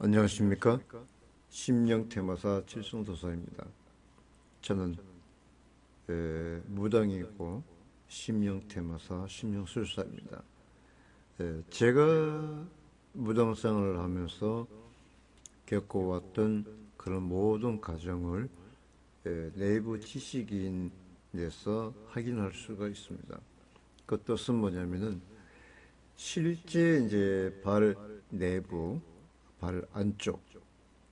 안녕하십니까? 심령 테마사 칠성 도사입니다. 저는 에, 무당이고 심령 테마사 심령 술사입니다. 에, 제가 무당생활을 하면서 겪어왔던 그런 모든 과정을 에, 내부 지식인에서 확인할 수가 있습니다. 그 뜻은 뭐냐면은 실제 이제 발 내부, 발 안쪽,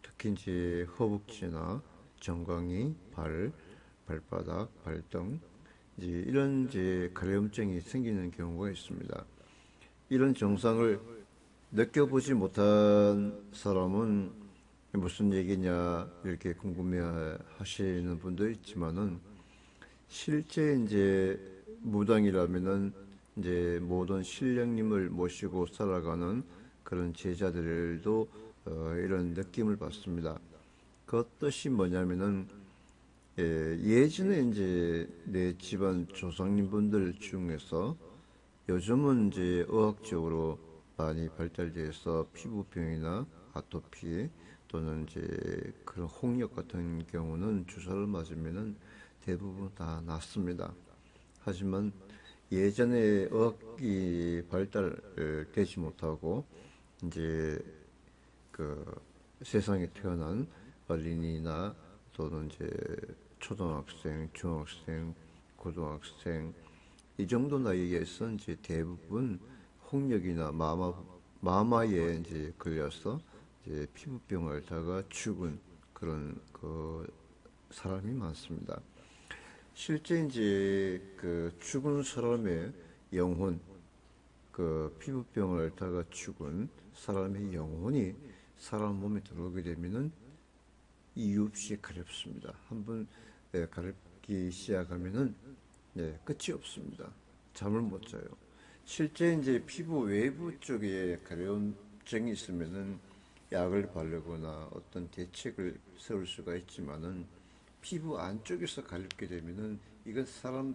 특히 이제 허벅지나 정강이, 발, 발바닥, 발등, 이제 이런 이제 가려움증이 생기는 경우가 있습니다. 이런 증상을 느껴보지 못한 사람은 무슨 얘기냐 이렇게 궁금해 하시는 분도 있지만은 실제 이제 무당이라면은 이제 모든 신령님을 모시고 살아가는 그런 제자들도 어, 이런 느낌을 받습니다. 그 뜻이 뭐냐면은 예, 예전에 이제 내 집안 조상님 분들 중에서 요즘은 이제 의학적으로 많이 발달돼서 피부병이나 아토피 또는 이제 그런 홍역 같은 경우는 주사를 맞으면은 대부분 다 낫습니다. 하지만 예전에 의학이 발달되지 못하고 이제 그 세상에 태어난 어린이나 또는 이제 초등학생, 중학생, 고등학생 이 정도 나이에서 이제 대부분 홍역이나 마마 마마에 이제 걸려서 이제 피부병을 앓다가 죽은 그런 그 사람이 많습니다. 실제 이제 그 죽은 사람의 영혼, 그 피부병을 앓다가 죽은 사람의 영혼이 사람 몸에 들어오게 되면은 이유 없이 가렵습니다. 한번 네, 가렵기 시작하면은 네, 끝이 없습니다. 잠을 못 자요. 실제 이제 피부 외부 쪽에 가려움증이 있으면은 약을 바르거나 어떤 대책을 세울 수가 있지만은 피부 안쪽에서 가렵게 되면은 이건 사람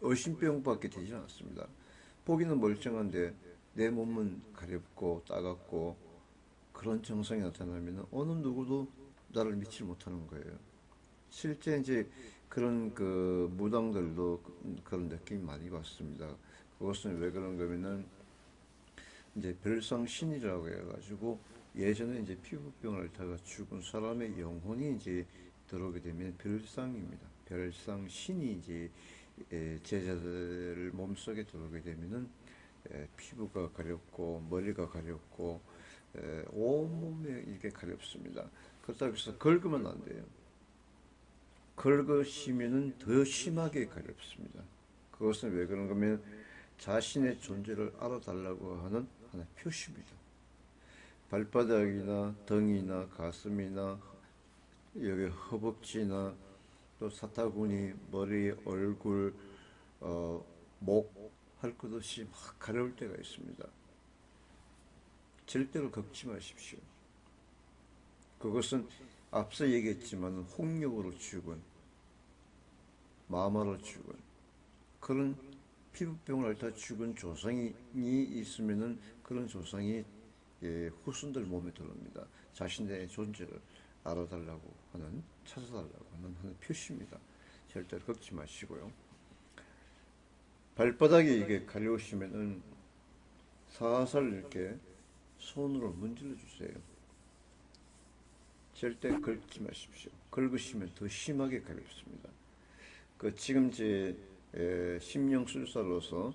의심병밖에 되지 않습니다. 보기는 멀쩡한데 내 몸은 가렵고 따갑고 그런 증상이 나타나면 어느 누구도 나를 믿지 못하는 거예요. 실제 이제 그런 그 무당들도 그런 느낌이 많이 받습니다. 그것은 왜 그런 거면은 이제 별상신이라고 해가지고 예전에 이제 피부병을 앓다가 죽은 사람의 영혼이 이제 들어오게 되면 별상입니다. 별상신이 이제 제자들 몸속에 들어오게 되면은 피부가 가렵고 머리가 가렵고 온몸에 이게 가렵습니다. 그렇다고 해서 긁으면 안 돼요. 긁으시면은 더 심하게 가렵습니다. 그것은 왜 그런 거면 자신의 존재를 알아달라고 하는 하나의 표시입니다. 발바닥이나 등이나 가슴이나 여기 허벅지나 또 사타구니, 머리, 얼굴, 어, 목, 할 것 없이 막 가려울 때가 있습니다. 절대로 걷지 마십시오. 그것은 앞서 얘기했지만 홍역으로 죽은 마마로 죽은 그런 피부병을 앓다 죽은 조상이 있으면은 그런 조상이 예, 후손들 몸에 들어옵니다. 자신의 존재를 알아달라고 하는 찾아달라고 하는, 하는 표시입니다. 절대로 걷지 마시고요. 발바닥에 이게 가려우시면은 살살 이렇게 손으로 문질러 주세요. 절대 긁지 마십시오. 긁으시면 더 심하게 가렵습니다. 그 지금 제 심령술사로서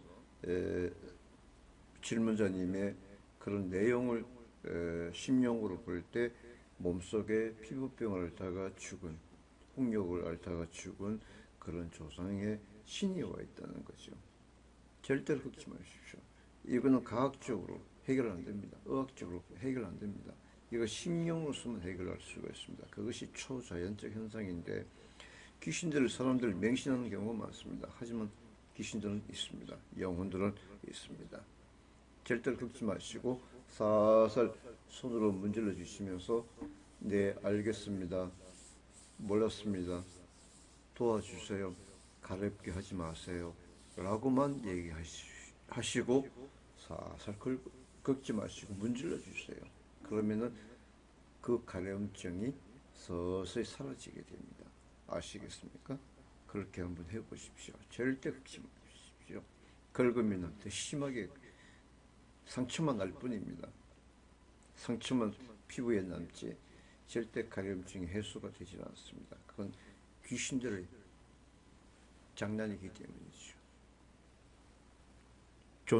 질문자님의 그런 내용을 심령으로 볼 때 몸속에 피부병을 앓다가 죽은 홍역을 앓다가 죽은 그런 조상의 신이 와 있다는 거죠. 절대로 긁지 마십시오. 이거는 과학적으로 해결 안 됩니다. 의학적으로 해결 안 됩니다. 이거 심령으로서만 해결할 수가 있습니다. 그것이 초자연적 현상인데 귀신들을 사람들을 맹신하는 경우가 많습니다. 하지만 귀신들은 있습니다. 영혼들은 있습니다. 절대로 긁지 마시고 살살 손으로 문질러 주시면서 네 알겠습니다. 몰랐습니다. 도와주세요. 가렵게 하지 마세요. 라고만 얘기하시고 살살 긁, 긁지 마시고 문질러 주세요. 그러면은 그 가려움증이 서서히 사라지게 됩니다. 아시겠습니까? 그렇게 한번 해보십시오. 절대 긁지 마십시오. 긁으면 더 심하게 상처만 날 뿐입니다. 상처만 피부에 남지 절대 가려움증이 해소가 되지 않습니다. 그건 귀신들의 장난이기 때문이죠.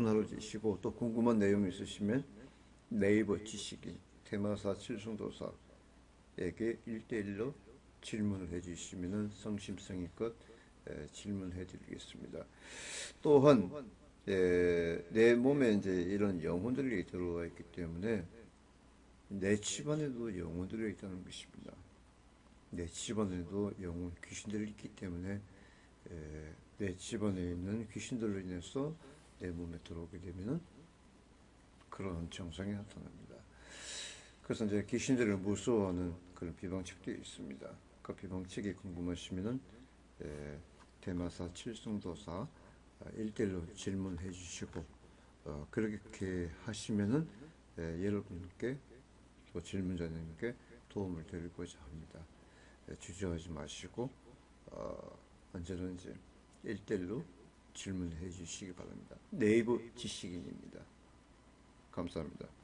하루 되시고 또 궁금한 내용 있으시면 네이버 지식인 테마사 칠성도사에게 1대1로 질문을 해주시면 성심성의껏 에, 질문해 드리겠습니다. 또한 에, 내 몸에 이제 이런 영혼들이 들어와 있기 때문에 내 집안에도 영혼들이 있다는 것입니다. 내 집안에도 영혼 귀신들이 있기 때문에 에, 내 집안에 있는 귀신들로 인해서 내 몸에 들어오게 되면은 그런 증상이 나타납니다. 그래서 이제 귀신들을 무서워하는 그런 비방책도 있습니다. 그 비방책이 궁금하시면은 에, 대마사 칠성도사 1대1로 질문해 주시고 어, 그렇게 하시면은 에, 여러분께 또 질문자님께 도움을 드리고자 합니다. 에, 주저하지 마시고 어, 언제든지 1대1로 질문해 주시기 바랍니다. 네이버 지식인입니다. 감사합니다.